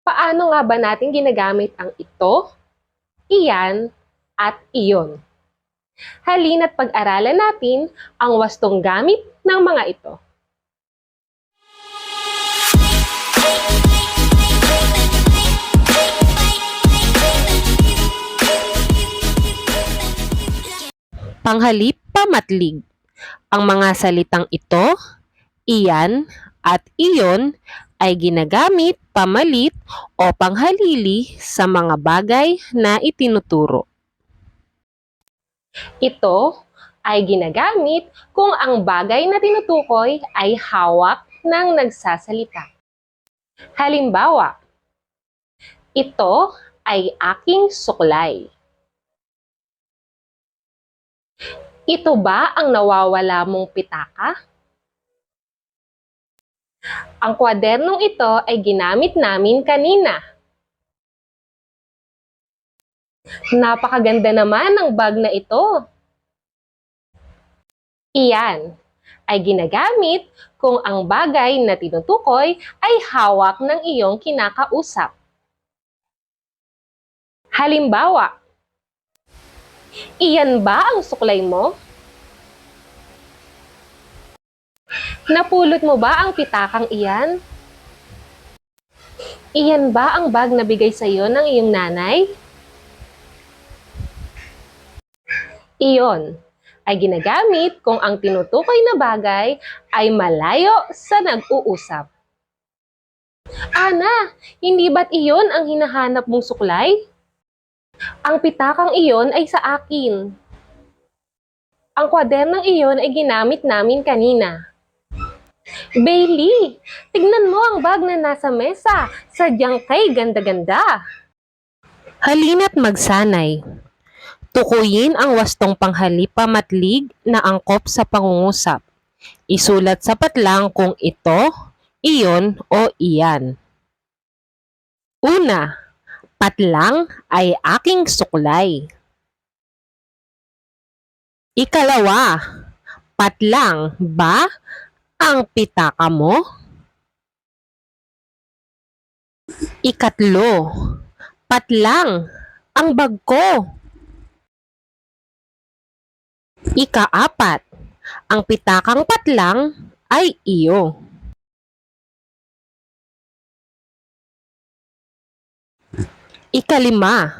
Paano nga ba natin ginagamit ang ito, iyan, at iyon? Halina't pag-aralan natin ang wastong gamit ng mga ito. Panghalip pamatlig. Ang mga salitang ito, iyan, at iyon ay ginagamit pamalit o panghalili sa mga bagay na itinuturo. Ito ay ginagamit kung ang bagay na tinutukoy ay hawak ng nagsasalita. Halimbawa, ito ay aking suklay. Ito ba ang nawawala mong pitaka? Ang kwadernong ito ay ginamit namin kanina. Napakaganda naman ng bag na ito. Iyan ay ginagamit kung ang bagay na tinutukoy ay hawak ng iyong kinakausap. Halimbawa, iyan ba ang suklay mo? Napulot mo ba ang pitakang iyan? Iyan ba ang bag na bigay sa iyo ng iyong nanay? Iyon ay ginagamit kung ang tinutukoy na bagay ay malayo sa nag-uusap. Ana, hindi ba't iyon ang hinahanap mong suklay? Ang pitakang iyon ay sa akin. Ang kwadernong iyon ay ginamit namin kanina. Bailey, tignan mo ang bag na nasa mesa. Sadyang kay ganda-ganda. Halina't magsanay. Tukuyin ang wastong panghalip pamatlig na angkop sa pangungusap. Isulat sa patlang kung ito, iyon o iyan. Una, patlang ay aking suklay. Ikalawa, patlang ba ang pitaka mo? Ikatlo, patlang ang bag ko. Ikaapat, ang pitakang patlang ay iyo. Ikalima,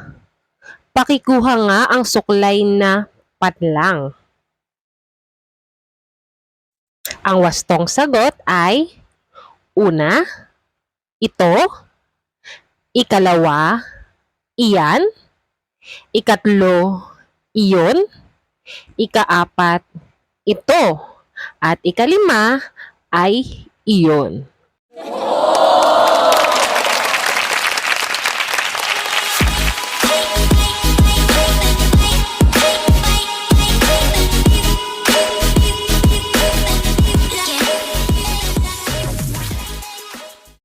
pakikuha nga ang suklay na patlang. Ang wastong sagot ay una, ito, ikalawa, iyan, ikatlo, iyon, ikaapat, ito, at ikalima ay iyon.